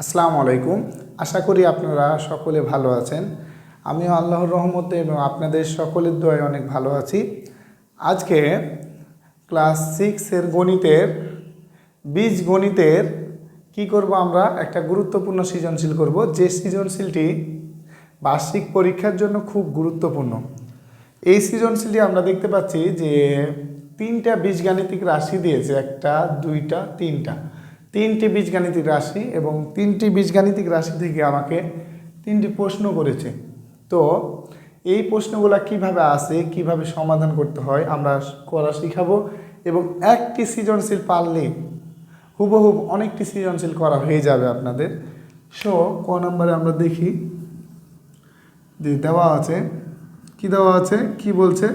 আসসালামু আলাইকুম। আশা করি আপনারা সকলে ভালো আছেন। আমিও আল্লাহর রহমতে এবং আপনাদের সকলের দোয়ায় অনেক ভালো আছি। আজকে ক্লাস সিক্সের গণিতের, বীজ গণিতের কি করব আমরা? একটা গুরুত্বপূর্ণ সৃজনশীল করব। যে সৃজনশীলটি বার্ষিক পরীক্ষার জন্য খুব গুরুত্বপূর্ণ। এই সৃজনশীলটি আমরা দেখতে পাচ্ছি যে তিনটা বীজগাণিতিক রাশি দিয়েছে। একটা, দুইটা, তিনটা। তিনটি বীজগাণিতিক রাশি এবং তিনটি বীজগাণিতিক রাশি থেকে আমাকে তিনটি প্রশ্ন করেছে। তো এই প্রশ্নগুলো কীভাবে আসে কীভাবে সমাধান করতে হয়, আমরা করা শিখাবো এবং একটি সৃজনশীল পারলে হুবহুব অনেকটি সৃজনশীল করা হয়ে যাবে আপনাদের। সো, ক নম্বরে আমরা দেখি। দেওয়া আছে, কি দেওয়া আছে, কি বলছে?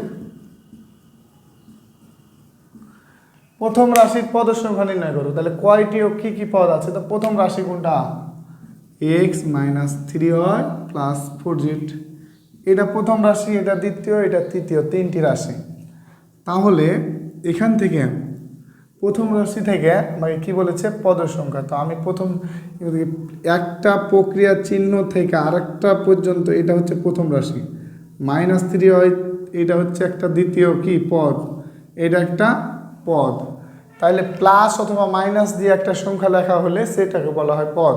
প্রথম রাশির পদের সংখ্যা নির্ণয় করো। তাহলে কয়টি ও কী কী পদ আছে? তো প্রথম রাশি কোনটা? X minus three Y plus four Z এটা প্রথম রাশি, এটা দ্বিতীয়, এটা তৃতীয়, তিনটি রাশি। তাহলে এখান থেকে প্রথম রাশি থেকে আমাকে কি বলেছে? পদের সংখ্যা তো আমি প্রথম একটা প্রক্রিয়া চিহ্ন থেকে আরেকটা পর্যন্ত এটা হচ্ছে প্রথম রাশি। মাইনাস থ্রি হয় এটা হচ্ছে একটা দ্বিতীয় কি? পদ। এটা একটা পদ। তাহলে প্লাস অথবা মাইনাস দিয়ে একটা সংখ্যা লেখা হলে সেটাকে বলা হয় পদ।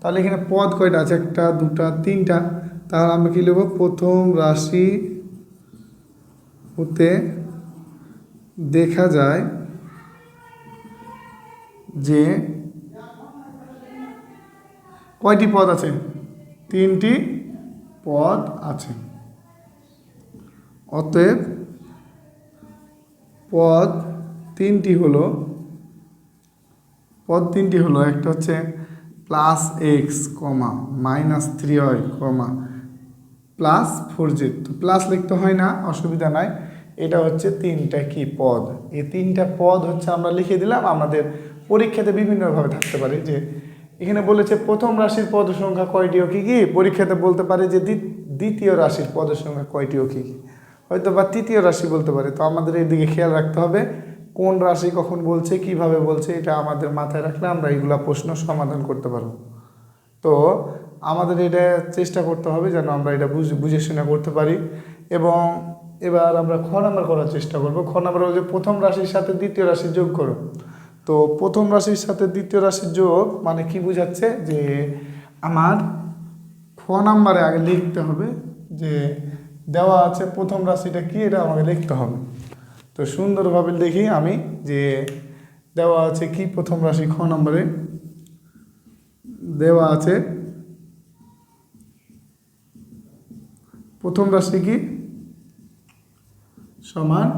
তাহলে এখানে পদ কয়টা আছে? একটা, দুটা, তিনটা। তাহলে আমি কি লিখব? প্রথম রাশি হতে দেখা যায় যে কয়টি পদ আছে? তিনটি পদ আছে। অতএব পদ তিনটি হলো, পদ তিনটি হলো, একটা হচ্ছে plus X comma minus three হয় কমা প্লাস ফোর জেড তো প্লাস লিখতে হয় না, অসুবিধা নাই। এটা হচ্ছে তিনটা কি পদ? এই তিনটা পদ হচ্ছে আমরা লিখে দিলাম, আমাদের পরীক্ষাতে বিভিন্নভাবে থাকতে পারে। যে এখানে বলেছে প্রথম রাশির পদ সংখ্যা কয়টি ও কী কী? পরীক্ষাতে বলতে পারে যে দ্বি- দ্বিতীয় রাশির পদের সংখ্যা কয়টি ও কী কী? হয়তো বা তৃতীয় রাশি বলতে পারে। তো আমাদের এই দিকে খেয়াল রাখতে হবে। কোন রাশি কখন বলছে, কীভাবে বলছে, এটা আমাদের মাথায় রাখলে আমরা এইগুলা প্রশ্ন সমাধান করতে পারব। তো আমাদের এটা চেষ্টা করতে হবে যেন আমরা এটা বুঝে বুঝে শুনে করতে পারি। এবং এবার আমরা খ নাম্বার করার চেষ্টা করব। খ নাম্বার যে প্রথম রাশির সাথে দ্বিতীয় রাশি যোগ করো। তো প্রথম রাশির সাথে দ্বিতীয় রাশির যোগ মানে কি বোঝাচ্ছে যে আমার খ নাম্বারে আগে লিখতে হবে যে দেওয়া আছে প্রথম রাশিটা কি, এটা আমাকে লিখতে হবে। তো সুন্দরভাবে দেখি আমি যে দেওয়া আছে কি প্রথম রাশি খ নম্বরে? দেওয়া আছে প্রথম রাশি কি? সমান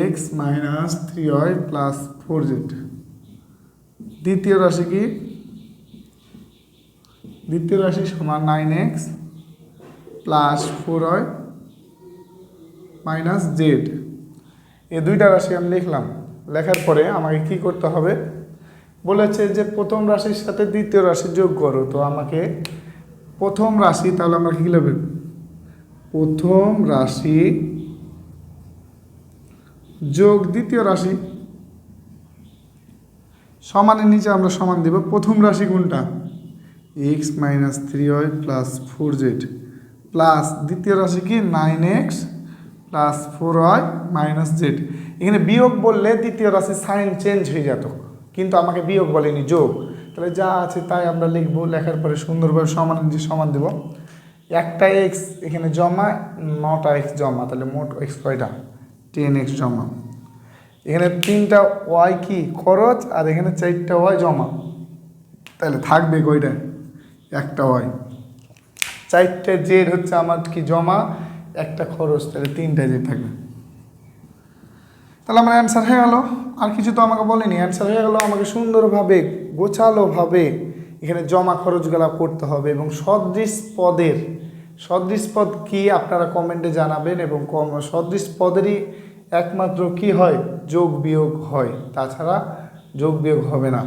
X minus three Y plus four Z দ্বিতীয় রাশি কি? দ্বিতীয় রাশি সমান nine X plus four Y minus Z. এই দুইটা রাশি আমি লিখলাম। লেখার পরে আমাকে কি করতে হবে? বলেছে যে প্রথম রাশির সাথে দ্বিতীয় রাশি যোগ করো। তো আমাকে প্রথম রাশি, তাহলে আমরা কী লিখবে? প্রথম রাশি যোগ দ্বিতীয় রাশি। সমানের নিচে আমরা সমান দেব। প্রথম রাশি কোনটা? X minus three Y plus four Z. Plus দ্বিতীয় রাশি কি? Nine X plus four Y minus Z এখানে বিয়োগ বললে দ্বিতীয় রাশি সাইন চেঞ্জ হয়ে যেত। কিন্তু আমাকে বিয়োগ বলেনি, যোগ। তাহলে যা আছে তাই আমরা লিখব, লেখার পরে সুন্দরভাবে সমান, যে সমান দেব। একটা এক্স এখানে জমা, নটা এক্স জমা, তাহলে মোট এক্স কয়টা? টেন এক্স জমা। এখানে তিনটা ওয়াই কি? খরচ, আর এখানে চারটা ওয়াই জমা। তাহলে থাকবে কয়টা? একটা ওয়াই চারটে জেড হচ্ছে আমার কি জমা একটা খরচ, তাহলে তিনটা জেড থাকবে। তাহলে আমার অ্যান্সার হয়ে গেল। আর কিছু তো আমাকে বলেনি। অ্যান্সার হয়ে গেল আমাকে সুন্দরভাবে, গোছালোভাবে এখানে জমা খরচগুলো করতে হবে এবং সদৃশ পদের, সদৃশ পদ কি আপনারা কমেন্টে জানাবেন এবং কম, সদৃশ পদেরই একমাত্র কি হয়? যোগ বিয়োগ হয়। তাছাড়া যোগ বিয়োগ হবে না।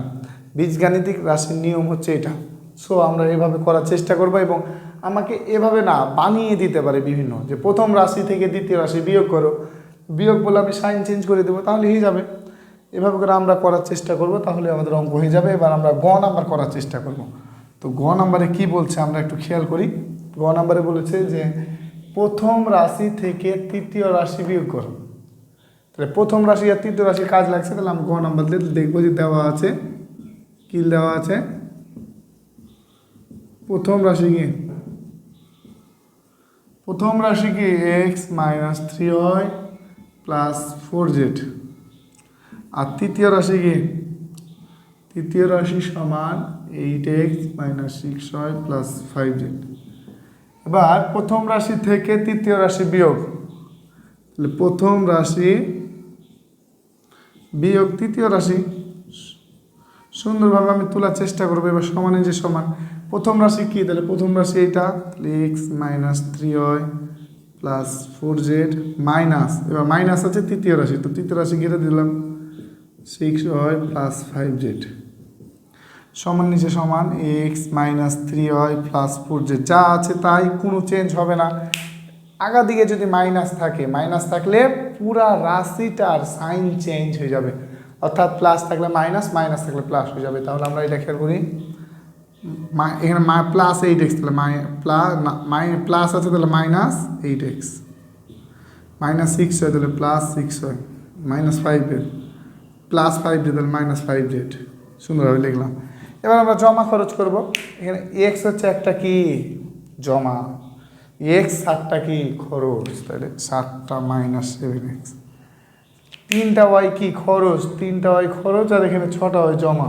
বীজগাণিতিক রাশির নিয়ম হচ্ছে এটা। সো আমরা এভাবে করার চেষ্টা করব এবং আমাকে এভাবে না বানিয়ে দিতে পারে বিভিন্ন। যে প্রথম রাশি থেকে দ্বিতীয় রাশি বিয়োগ করো, বিয়োগ বলে আমি সাইন চেঞ্জ করে দেবো, তাহলে হয়ে যাবে। এভাবে করে আমরা করার চেষ্টা করব, তাহলে আমাদের অঙ্ক হয়ে যাবে। এবার আমরা গ নাম্বার করার চেষ্টা করব। তো গ নাম্বারে কি বলছে আমরা একটু খেয়াল করি। গ নাম্বারে বলেছে যে, প্রথম রাশি থেকে তৃতীয় রাশি বিয়োগ করো। তাহলে প্রথম রাশি আর তৃতীয় রাশির কাজ লাগছে, তাহলে আমি গ নাম্বার দেখব যে দেওয়া আছে, কি দেওয়া আছে? প্রথম রাশি কি? প্রথম রাশি কি? X minus three Y plus four Z আর তৃতীয় রাশি কি? তৃতীয় রাশি সমান eight X minus six Y plus five Z এবার প্রথম রাশি থেকে তৃতীয় রাশি বিয়োগ। তাহলে প্রথম রাশি বিয়োগ তৃতীয় রাশি। সুন্দরভাবে আমি তোলার চেষ্টা করব, এবার সমানে যে সমান। প্রথম রাশি কি? তাহলে প্রথম রাশি এইটা X minus three Y plus four Z minus এবার মাইনাস আছে তৃতীয় রাশি, তো তৃতীয় রাশি কেটে দিলাম six Y plus five Z সমান নিচে সমান X minus three Y plus four Z যা আছে তাই, কোনো চেঞ্জ হবে না। আগা দিকে যদি মাইনাস থাকে মাইনাস থাকলে পুরা রাশিটার সাইন চেঞ্জ হয়ে যাবে। অর্থাৎ প্লাস থাকলে মাইনাস মাইনাস থাকলে প্লাস হয়ে যাবে। তাহলে আমরা এটা খেয়াল করি। এখানে মা প্লাস এইট এক্স তাহলে মাই প্লাস মাই প্লাস আছে তাহলে minus eight X minus six হয় তাহলে প্লাস সিক্স হয়। Minus five Z plus five Z তাহলে মাইনাস ফাইভ ডেট সুন্দরভাবে লিখলাম। এবার আমরা জমা খরচ করব। এখানে এক্স হচ্ছে একটা কি? জমা। এক্স সাতটা কি? খরচ। তাহলে সাতটা মাইনাস সেভেন এক্স তিনটা ওয়াই কি? খরচ। তিনটা ওয়াই খরচ আর এখানে ছটা ওয়াই জমা।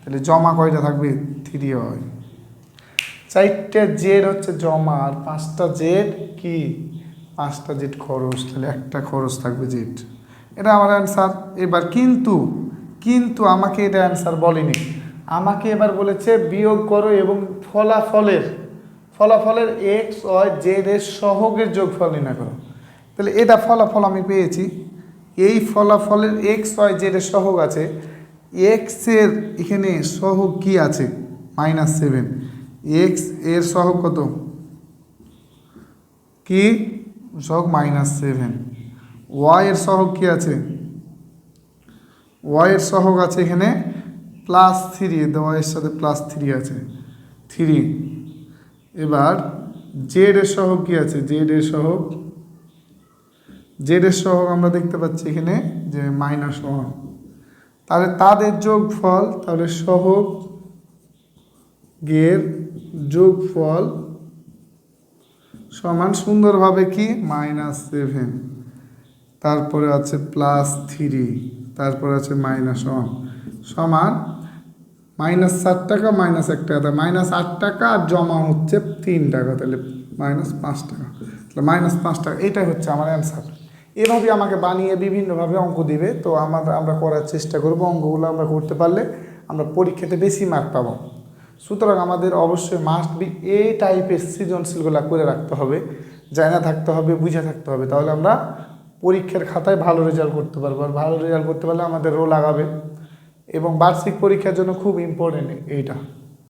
তাহলে জমা কয়টা থাকবে? থ্রি ওয়াই চারটে জেড হচ্ছে জমা, আর পাঁচটা জেড কি? পাঁচটা জেড খরচ, তাহলে একটা খরচ থাকবে জেড। এটা আমার অ্যান্সার এবার কিন্তু কিন্তু আমাকে এটা অ্যান্সার বলেনি। আমাকে এবার বলেছে বিয়োগ করো এবং ফলাফলের ফলাফলের এক্স ওয়াই জেড এর সহগের যোগফল নির্ণয় করো। তাহলে এটা ফলাফল আমি পেয়েছি। এই ফলাফলের এক্স ওয়াই জেড এর সহগ আছে। এক্সের এখানে সহগ কি আছে? Minus seven. এক্সের সহগ কত? কি? সহগ মাইনাস সেভেন। ওয়াই এর সহগ কি আছে? ওয়াই এর সহগ আছে এখানে প্লাস থ্রি ওয়াইয়ের সাথে প্লাস থ্রি আছে। থ্রি। এবার জেড এর সহগ কি আছে? জেড এর সহগ, জেড এর সহগ আমরা দেখতে পাচ্ছি এখানে যে মাইনাস ওয়ান। তাহলে তাদের যোগফল, তাহলে সহগ গের যোগফল সমান সুন্দরভাবে কি? Minus seven. তারপরে আছে প্লাস থ্রি। তারপরে আছে মাইনাস ওয়ান। সমান মাইনাস সাত টাকা, মাইনাস এক টাকা। মাইনাস আট টাকা আর জমা হচ্ছে তিন টাকা। তাহলে মাইনাস পাঁচ টাকা। তাহলে মাইনাস পাঁচ টাকা। এটাই হচ্ছে আমার অ্যান্সার এভাবে আমাকে বানিয়ে বিভিন্নভাবে অঙ্ক দিবে। তো আমাদের, আমরা করার চেষ্টা করব। অঙ্কগুলো আমরা করতে পারলে আমরা পরীক্ষাতে বেশি মার্ক পাবো। সুতরাং আমাদের অবশ্যই মাস্ট বি এ টাইপের সৃজনশীলগুলো করে রাখতে হবে, জানা থাকতে হবে, বুঝে থাকতে হবে। তাহলে আমরা পরীক্ষার খাতায় ভালো রেজাল্ট করতে পারব। আর ভালো রেজাল্ট করতে পারলে আমাদের রোল লাগাবে। এবং বার্ষিক পরীক্ষার জন্য খুব ইম্পর্টেন্ট এইটা।